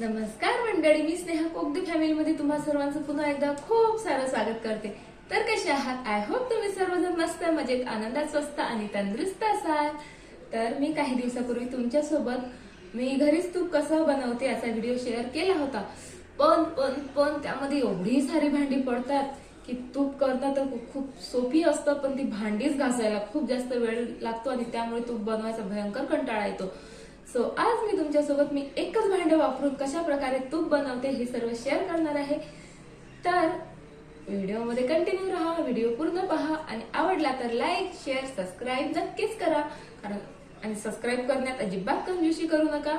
नमस्कार मंडळी मी स्नेहा कोकदी फॅमिलीमध्ये तुम्हा सर्वांचं पुन्हा एकदा खूप सारं स्वागत करते. तर कसे आहात? आय होप तुम्ही सर्वजण मस्त मजेत आनंदात स्वस्त आणि तंदुरुस्त असाल. तर मी काही दिवसापूर्वी तुमच्यासोबत मी घरीच तूप कसं बनवते असा व्हिडिओ शेअर केला होता. पण पण पण त्यामध्ये एवढी सारी भांडी पडतात की तूप करता तर खूप सोपी असतं पण ती भांडीच घासायला खूप जास्त वेळ लागतो आणि त्यामुळे तूप बनवायचा भयंकर कंटाळा येतो. सो आज मी तुमच्यासोबत मी एकच भांडं वापरून कशा प्रकारे तूप बनवते हे सर्व शेअर करणार आहे. तर व्हिडिओमध्ये कंटिन्यू राहा व्हिडिओ पूर्ण पहा आणि आवडला तर लाईक शेअर सबस्क्राईब नक्कीच करा. कारण आणि सबस्क्राईब करण्यात अजिबात कंजूशी करू नका.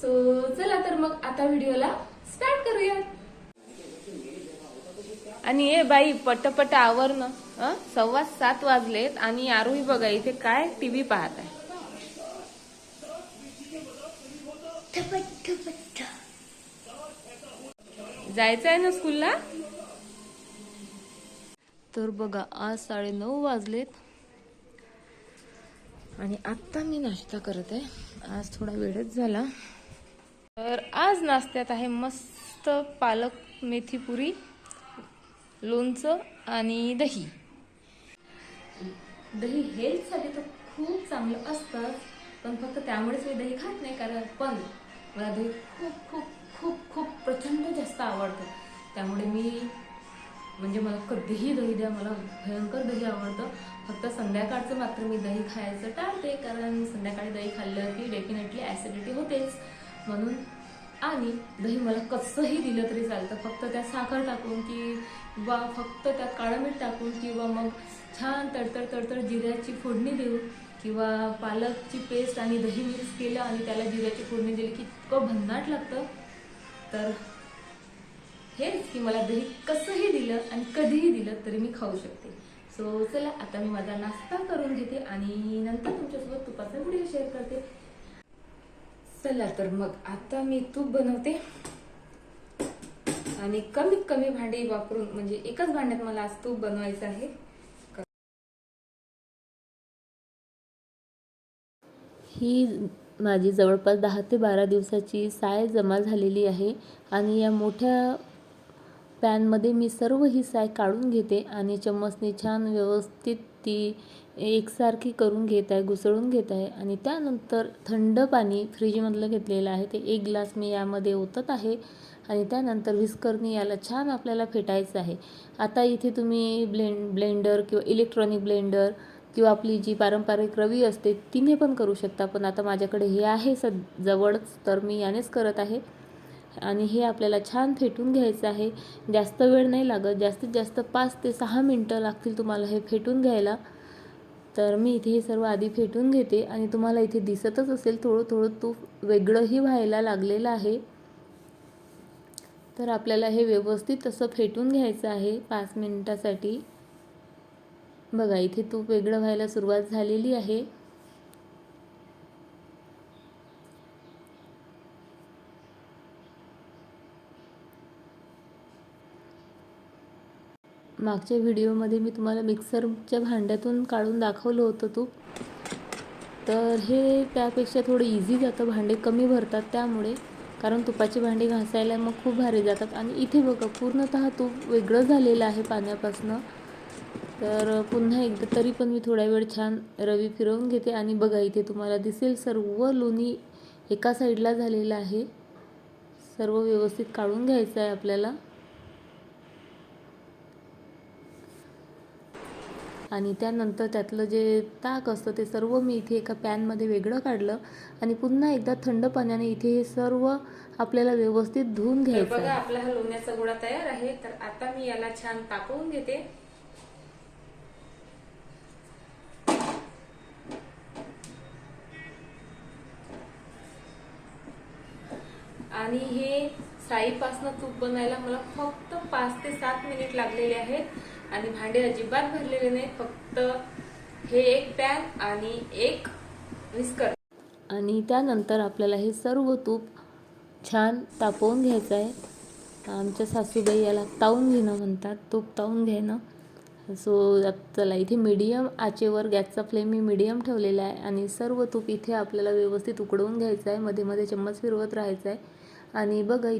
सो चला तर मग आता व्हिडिओला स्टार्ट करूया आणि ए बाई पटपट आवर ना सव्वा सात वाजलेत आणि आरोही बघा इथे काय टीव्ही पाहत आहे जायचं आहे ना स्कूलला? तर बघा आज साडे नऊ वाजलेत. आणि आत्ता मी नाश्ता करत आहे. आज थोडा वेळच झाला. तर आज नाश्त्यात आहे मस्त पालक मेथी पुरी लोणचं आणि दही. दही हेल्थसाठी तर खूप चांगलं असतं पण फक्त त्यामुळेच मी दही खात नाही कारण पण मला दही खूप खूप खूप खूप प्रचंड जास्त आवडतं. त्यामुळे मी म्हणजे मला कधीही दही द्या मला भयंकर दही आवडतं. फक्त संध्याकाळचं मात्र मी दही खायचं टाळते कारण संध्याकाळी दही खाल्लं की डेफिनेटली ॲसिडिटी होतेच. म्हणून आणि दही मला कसंही दिलं तरी चालतं. फक्त त्यात साखर टाकून किंवा फक्त त्यात काळं मीठ टाकून किंवा मग छान तडतड तडतड जिऱ्याची फोडणी देऊन किंवा पालकची पेस्ट आणि दही मिक्स केलं आणि त्याला जिऱ्याची फोडणी दिली की इतकं भन्नाट लागतं. तर हेच की मला दही कसंही दिलं आणि कधीही दिलं तरी मी खाऊ शकते. सो चला आता मी माझा नाश्ता करून घेते आणि नंतर तुमच्यासोबत तुपाचा व्हिडिओ शेअर करते. चला तर मग आता मी तूप बनवते. आणि कमीत कमी भांडी वापरून म्हणजे एकच भांड्यात मला आज तूप बनवायचं आहे. ही माझी जवळपास दहा ते बारा दिवसाची साय जमा झालेली आहे आणि या मोठ्या पॅनमध्ये मी सर्व ही साय काढून घेते आणि चम्मचने छान व्यवस्थित ती एकसारखी करून घेत आहे घुसळून घेत आहे आणि त्यानंतर थंड पाणी फ्रीजमधलं घेतलेलं आहे. ते एक ग्लास मी यामध्ये ओतत आहे आणि त्यानंतर विस्करनी याला छान आपल्याला फेटायचं आहे. आता इथे तुम्ही ब्लेंड ब्लेंडर किंवा इलेक्ट्रॉनिक ब्लेंडर किंवा आपली जी पारंपरिक रवी असते तिने पण करू शकता. पण आता माझ्याकडे हे आहे सद जवळच तर मी यानेच करत आहे. आणि हे आपल्याला छान फेटून घ्यायचं आहे. जास्त वेळ नाही लागत. जास्तीत जास्त पाच ते सहा मिनटं लागतील तुम्हाला हे फेटून घ्यायला. तर मी इथे हे सर्व आधी फेटून घेते. आणि तुम्हाला इथे दिसतच असेल थोडं थोडं तूप वेगळंही व्हायला लागलेलं आहे. तर आपल्याला हे व्यवस्थित असं फेटून घ्यायचं आहे पाच मिनटासाठी. बघा इथे तूप वेगळं व्हायला सुरुवात झालेली आहे. मागच्या व्हिडिओमध्ये मी तुम्हाला मिक्सरच्या भांड्यातून काढून दाखवलं होतं तूप. तर हे त्यापेक्षा थोडं इझी जातं. भांडे कमी भरतात त्यामुळे. कारण तुपाची भांडी घासायला मग खूप भारी जातात. आणि इथे बघा पूर्णतः तूप वेगळं झालेलं आहे पाण्यापासनं. तर पुन्हा एकदा तरी पण मी थोड्या वेळ छान रवी फिरवून घेते आणि बघा इथे तुम्हाला दिसेल सर्व लोणी एका साईडला झालेलं आहे. सर्व व्यवस्थित काढून घ्यायचं आहे आपल्याला. आणि त्यानंतर त्यातलं जे ताक असतं ते सर्व मी इथे एका पॅनमध्ये वेगळं काढलं. आणि पुन्हा एकदा थंड पाण्याने इथे हे सर्व आपल्याला व्यवस्थित धुवून घ्यायचं बघा आपला हा लोण्याचा गोळा तयार आहे. तर आता मी याला छान तापवून घेते. आणि हे साईपासनं तूप बनायला मला फक्त पाच ते सात मिनिट लागलेले आहेत. आणि भांडे अजिबात भरलेले नाही फक्त हे एक पॅन आणि एक विस्कर आणि त्यानंतर आपल्याला हे सर्व तूप छान तापवून घ्यायचं आहे. आमच्या सासूबाई याला तावून घेणं म्हणतात तूप तावून घेणं. सो चला इथे मीडियम आचेवर गॅसचा फ्लेम मी मीडियम ठेवलेला आहे. आणि सर्व तूप इथे आपल्याला व्यवस्थित उकडवून घ्यायचं आहे. मध्ये मध्ये चम्मच फिरवत राहायचं आहे. आणि बघा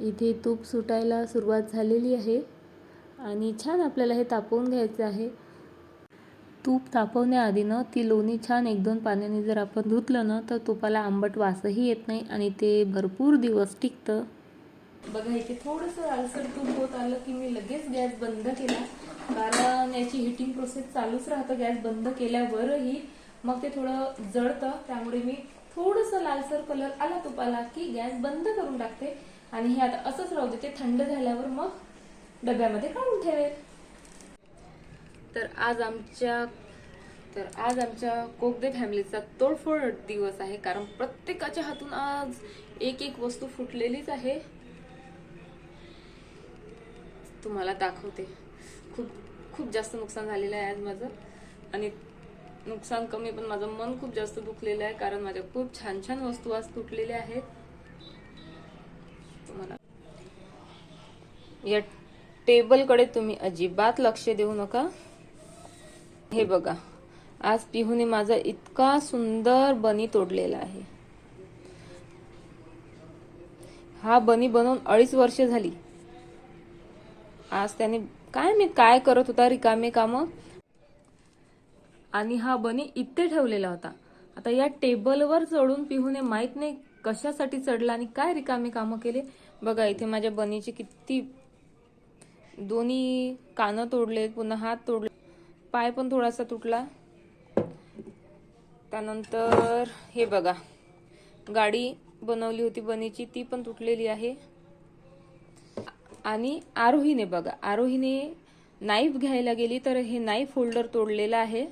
इथे तूप सुटायला सुरुवात झालेली आहे. आणि छान आपल्याला हे तापवून घ्यायचं आहे. तूप तापवण्याआधी ना ती लोणी छान एक दोन पाण्याने जर आपण धुतलं ना तर तुपाला आंबट वासही येत नाही आणि ते भरपूर दिवस टिकतं. बघा इथे थोडंसं आलसर तूप होत आलं की मी लगेच गॅस बंद केला. कारण याची हिटिंग प्रोसेस चालूच राहतं गॅस बंद केल्यावरही. मग ते थोडं जळतं त्यामुळे मी थोडंसं लालसर कलर आला तुपाला की गॅस बंद करून टाकते. आणि हे आता असंच राहू देते थंड झाल्यावर मग डब्यामध्ये काढून ठेवेल. तर आज आमच्या तर आज आमच्या कोकदे फॅमिलीचा तोडफोड दिवस आहे कारण प्रत्येकाच्या हातून आज एक एक वस्तू फुटलेलीच आहे. तुम्हाला दाखवते. खूप खूप जास्त नुकसान झालेलं आहे आज माझं. आणि नुकसान कमी पण माझं मन खूप जास्त दुखलेलं आहे कारण माझ्या खूप छान छान वस्तू आज तुटलेल्या आहेत. तुम्हाला या टेबलकडे तुम्ही अजिबात लक्ष देऊ नका. हे बघा आज पिहूने माझा इतका सुंदर बनी तोडलेला आहे. हा बनी बनवून अडीच वर्ष झाली. आज त्याने काय मी काय करत होता रिकामे कामं? आणि हा बनी इथे ठेवलेला होता. आता या टेबलवर चढून पिहूने माहीत नाही कशासाठी चढला आणि काय रिकामे कामं केले? बघा इथे माझ्या बनीचे किती दोन्ही कानं तोडले पुन्हा हात तोडले. पाय पण थोडासा तुटला. त्यानंतर हे बघा गाडी बनवली होती बनीची ती पण तुटलेली आहे. आणि आरोहीने बघा आरोहीने नाईफ घ्यायला गेली तर हे नाईफ होल्डर तोडलेलं आहे.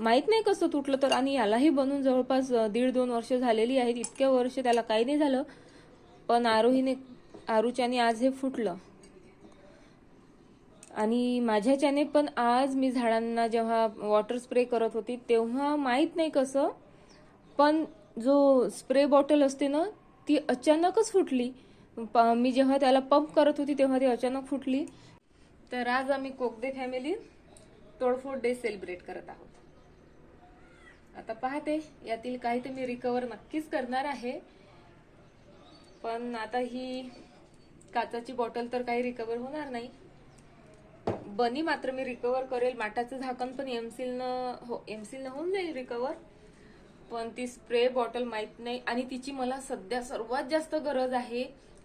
माहीत नाही कसं तुटलं तर. आणि यालाही बनून जवळपास दीड दोन वर्ष झालेली आहेत. इतक्या वर्ष त्याला काही नाही झालं. पण आरोहीने आरूच्याने आज हे फुटलं. आणि माझ्याच्याने पण आज मी झाडांना जेव्हा वॉटर स्प्रे करत होती तेव्हा माहीत नाही कसं पण जो स्प्रे बॉटल असते ना ती अचानकच फुटली. प- मी जेव्हा त्याला पंप करत होती तेव्हा ती अचानक फुटली. तर आज आम्ही कोकदे फॅमिली तोडफोड डे सेलिब्रेट करत आहोत. आता पाहते यातील काही तर मी रिकवर नक्कीच करणार आहे. पण आता ही काचाची बॉटल तर काही रिकवर होणार नाही. बनी मात्र मी रिकवर करेल. माठाचं झाकण पण एमसीलनं हो एमसीलनं होऊन जाईल रिकवर पण ती स्प्रे बॉटल माहीत नाही. आणि तिची मला सध्या सर्वात जास्त गरज आहे.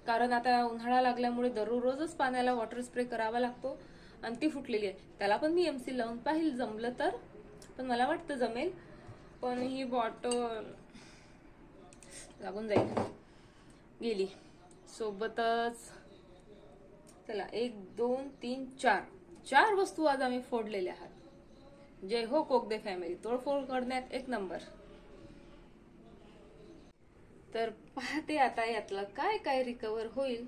कारण आता उन्हाळा लागल्यामुळे दररोजच पाण्याला वॉटर स्प्रे करावा लागतो. आणि ती फुटलेली आहे. त्याला पण मी एमसील लावून पाहिल. जमलं तर. पण मला वाटतं जमेल. पण ही बॉटल लागून जाईल. गेली. सोबतच चला एक दोन तीन चार. चार वस्तू आज आम्ही फोडलेल्या आहात. जय हो कोकदे फॅमिली तोडफोड करण्यात एक नंबर तर पाहते आता यातलं काय काय रिकवर होईल.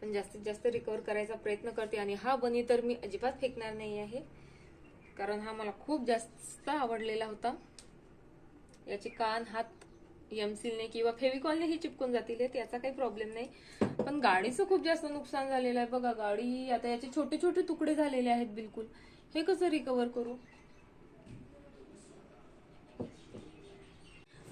पण जास्तीत जास्त रिकवर करायचा प्रयत्न करते आणि हा बनी तर मी अजिबात फेकणार नाही आहे कारण हा मला खूप जास्त आवडलेला होता. याचे कान हात एमसीलने किंवा फेविकॉलनेही चिपकून जातील याचा काही प्रॉब्लेम नाही. पण गाडीचं खूप जास्त नुकसान झालेलं आहे बघा. गाडी आता याचे छोटे छोटे तुकडे झालेले आहेत बिलकुल. हे कसं रिकवर करू?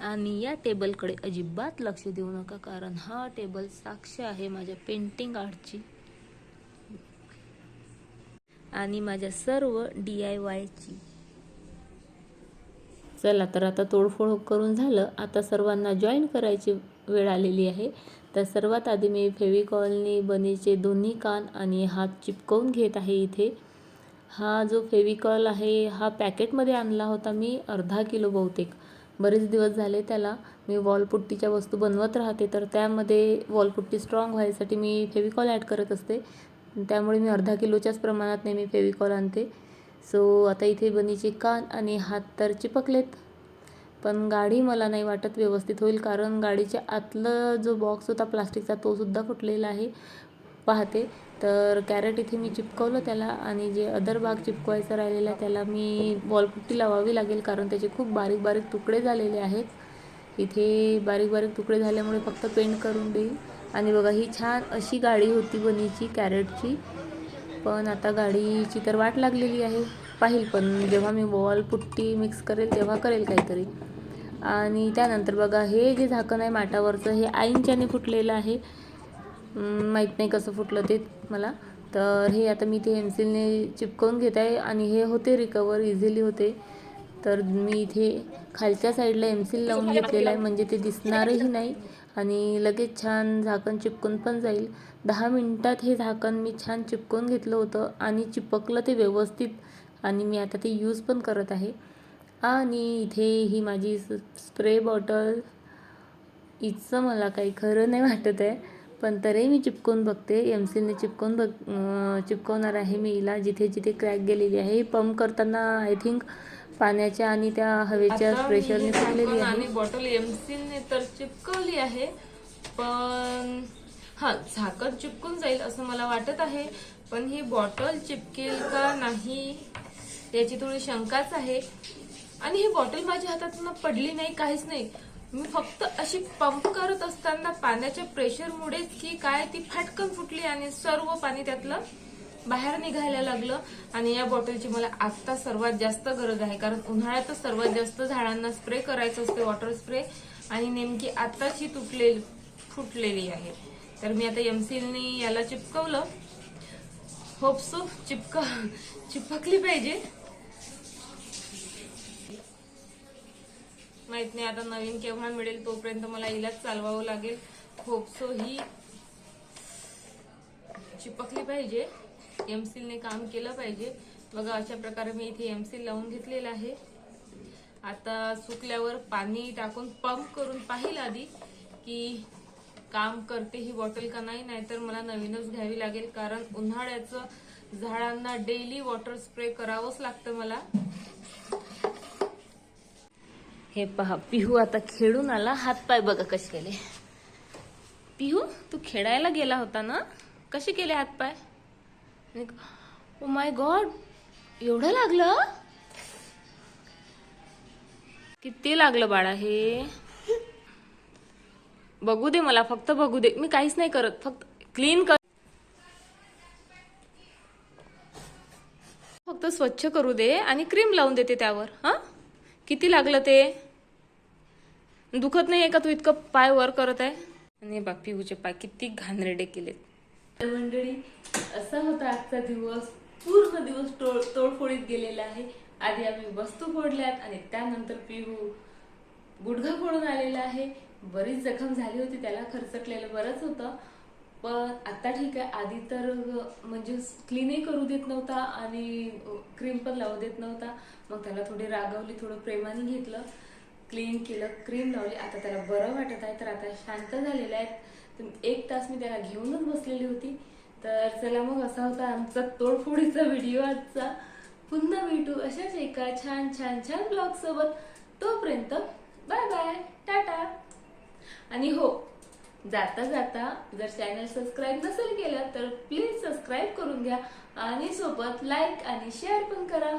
आणि या टेबलकडे अजिबात लक्ष देऊ नका कारण हा टेबल साक्ष आहे माझ्या पेंटिंग आर्टची आणि माझ्या सर्व डी आय वायची चला तर आता तोडफोड करून झालं. आता सर्वांना जॉईन करायची वेळ आलेली आहे. तर सर्वात आधी मी फेविकॉलनी बनीचे दोन्ही कान आणि हात चिपकवून घेत आहे इथे. हा जो फेविकॉल आहे हा पॅकेटमध्ये आणला होता मी अर्धा किलो बहुतेक. बरेच दिवस झाले त्याला. मी वॉलपुट्टीच्या वस्तू बनवत राहते तर त्यामध्ये वॉलपुट्टी स्ट्रॉंग व्हायसाठी मी फेविकॉल ॲड करत असते. त्यामुळे मी अर्धा किलोच्याच प्रमाणात नेहमी फेविकॉल आणते. सो आता इथे बनीचे कान आणि हात तर चिपकलेत. पण गाडी मला नाही वाटत व्यवस्थित होईल कारण गाडीच्या आतलं जो बॉक्स होता प्लास्टिकचा तो सुद्धा फुटलेला आहे. पाहते. तर कॅरेट इथे मी चिपकवलं त्याला आणि जे अदर भाग चिपकवायचा राहिलेला त्याला मी बॉलपुट्टी लावावी लागेल कारण त्याचे खूप बारीक बारीक तुकडे झालेले आहेत. इथे बारीक बारीक तुकडे झाल्यामुळे फक्त पेंट करून देईल. आणि बघा ही छान अशी गाडी होती बनीची कॅरेटची पण आता गाडीची तर वाट लागलेली आहे. पाहिल पण जेव्हा मी वॉल पुट्टी मिक्स करेल तेव्हा करेल काहीतरी. आणि त्यानंतर बघा हे जे झाकण आहे माठावरचं हे आईंच्याने फुटलेलं आहे. माहीत नाही कसं फुटलं ते मला. तर हे आता मी ते एमसीलने चिपकवून घेत आहे आणि हे होते रिकवर इझिली होते. तर मी इथे खालच्या साईडला एमसील लावून घेतलेलं आहे. म्हणजे ते दिसणारही नाही. आणि लगेच छान झाकण चिपकून पण जाईल. दहा मिनटात हे झाकण मी छान चिपकून घेतलं होतं आणि चिपकलं ते व्यवस्थित आणि मी आता ते यूज पण करत आहे. आणि इथे ही माझी स्प्रे बॉटल इथचं मला काही खरं नाही वाटत आहे पण तरी मी चिपकून बघते. एम सीने चिपकवून बघ चिपकवणार आहे मी हिला जिथे जिथे क्रॅक गेलेली आहे. पंप करताना आय थिंक पाण्याच्या आणि त्या हवेच्या प्रेशरने झाकण आहे. आणि बॉटल एमसीलने तर चिपकवली आहे पण हा झाकण चिपकून जाईल असं मला वाटत आहे पण ही बॉटल चिपकेल का नाही याची थोडी शंकाच आहे. आणि ही बॉटल माझ्या हातातून पडली नाही काहीच नाही. मी फक्त अशी पंप करत असताना पाण्याच्या प्रेशरमुळेच की काय ती फाटकन फुटली आणि सर्व पाणी त्यातलं बाहेर निघायला लागलं आणि या बॉटलची मला आत्ता सर्वात जास्त गरज आहे. कारण उन्हाळ्यातच सर्वात जास्त झाडांना स्प्रे करायचं असते वॉटर स्प्रे. आणि नेमकी आत्ताच ही तुटलेली फुटलेली आहे. तर मी आता एमसीलने याला चिपकवलं. होपसो चिपक चिपकली पाहिजे. माहीत नाही आता नवीन केव्हा मिळेल तोपर्यंत मला इलाज चालवावं लागेल. होपसो ही चिपकली पाहिजे. एमसीलने काम केलं पाहिजे. बघा अशा प्रकारे मी इथे एमसील लावून घेतलेलं आहे. आता सुकल्यावर पाणी टाकून पंप करून पाहिल आधी की काम करते ही बॉटल का नाही नाहीतर मला नवीनच घ्यावी लागेल. कारण उन्हाळ्याचं झाडांना डेली वॉटर स्प्रे करावंच लागतं मला. हे पहा पिहू आता खेळून आला. हातपाय बघा कसे केले. पिहू तू खेळायला गेला होता ना? कसे केले हातपाय? ओ माय गॉड एवढं लागलं? किती लागलं बाळा हे? बघू दे मला फक्त बघू दे. मी काहीच नाही करत फक्त क्लीन कर फक्त स्वच्छ करू दे आणि क्रीम लावून देते त्यावर हा? किती लागलं ते? दुखत नाही का तू इतकं पाय वर करत आहे? आणि बा पाय किती घाणरेडे केलेत. मंडळी असा होता आजचा दिवस. पूर्ण दिवस तोड तोडफोडीत गेलेला आहे. आधी आम्ही वस्तू फोडल्यात आणि त्यानंतर पिहू गुडघा फोडून आलेला आहे. बरीच जखम झाली होती त्याला खरचटलेलं बरंच होतं. पण आता ठीक आहे आधी तर म्हणजे क्लीनही करू देत नव्हता आणि क्रीम पण लावू देत नव्हता. मग त्याला थोडी रागवली थोडं प्रेमाने घेतलं. क्लीन केलं क्रीम लावली. आता त्याला बरं वाटत आहे तर आता शांत झालेलं आहे. तर एक तास मी त्याला घेऊनच बसलेली होती. तर चला मग असा होता आमचा तोडफोडीचा व्हिडिओ आजचा. पुन्हा भेटू अशाच एका छान छान छान ब्लॉग सोबत. तोपर्यंत बाय बाय टाटा. आणि हो जाता जाता जर चॅनल सबस्क्राईब नसेल केलं तर प्लीज सबस्क्राईब करून घ्या. आणि सोबत लाईक आणि शेअर पण करा.